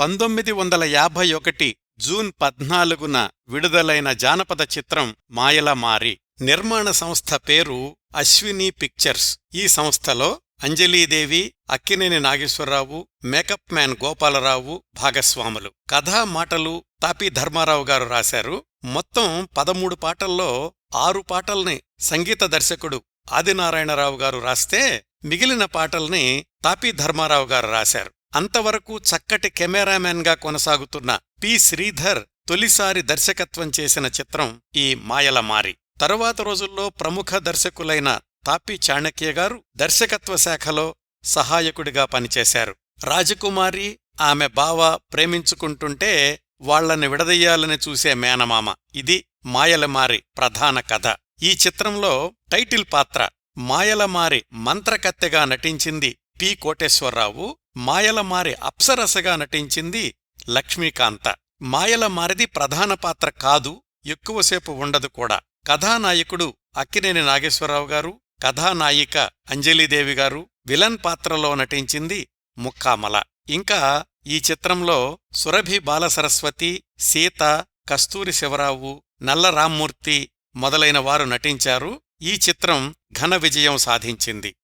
పంతొమ్మిది వందల యాభై ఒకటి జూన్ పద్నాలుగున విడుదలైన జానపద చిత్రం మాయల మారి. నిర్మాణ సంస్థ పేరు అశ్విని పిక్చర్స్. ఈ సంస్థలో అంజలీదేవి అక్కినేని నాగేశ్వరరావు మేకప్ మ్యాన్ గోపాలరావు భాగస్వాములు. కథా మాటలు తాపి ధర్మారావు గారు రాశారు. మొత్తం పదమూడు పాటల్లో ఆరు పాటల్ని సంగీత దర్శకుడు ఆదినారాయణరావు గారు రాస్తే మిగిలిన పాటల్ని తాపి ధర్మారావు గారు రాశారు. అంతవరకు చక్కటి కెమెరామెన్గా కొనసాగుతున్న పి. శ్రీధర్ తొలిసారి దర్శకత్వం చేసిన చిత్రం ఈ మాయల మారి తరువాత రోజుల్లో ప్రముఖ దర్శకులైన తాపి చాణక్య గారు దర్శకత్వ శాఖలో సహాయకుడిగా పనిచేశారు. రాజకుమారి ఆమె బావ ప్రేమించుకుంటుంటే వాళ్ళని విడదయ్యాలని చూసే మేనమామ. ఇది మాయలమారి ప్రధాన కథ. ఈ చిత్రంలో టైటిల్ పాత్ర మాయలమారి మంత్రకత్తెగా నటించింది పి. కోటేశ్వరరావు మాయలమారి అప్సరసగా నటించింది లక్ష్మీకాంత. మాయలమారిది ప్రధాన పాత్ర కాదు ఎక్కువసేపు ఉండదు కూడా. కథానాయకుడు అక్కినేని నాగేశ్వరరావు గారు కథానాయిక అంజలీదేవి గారు విలన్ పాత్రలో నటించింది ముక్కామల. ఇంకా ఈ చిత్రంలో సురభి బాలసరస్వతి సీత కస్తూరి శివరావు నల్ల రామ్మూర్తి మొదలైన వారు నటించారు. ఈ చిత్రం ఘన విజయం సాధించింది.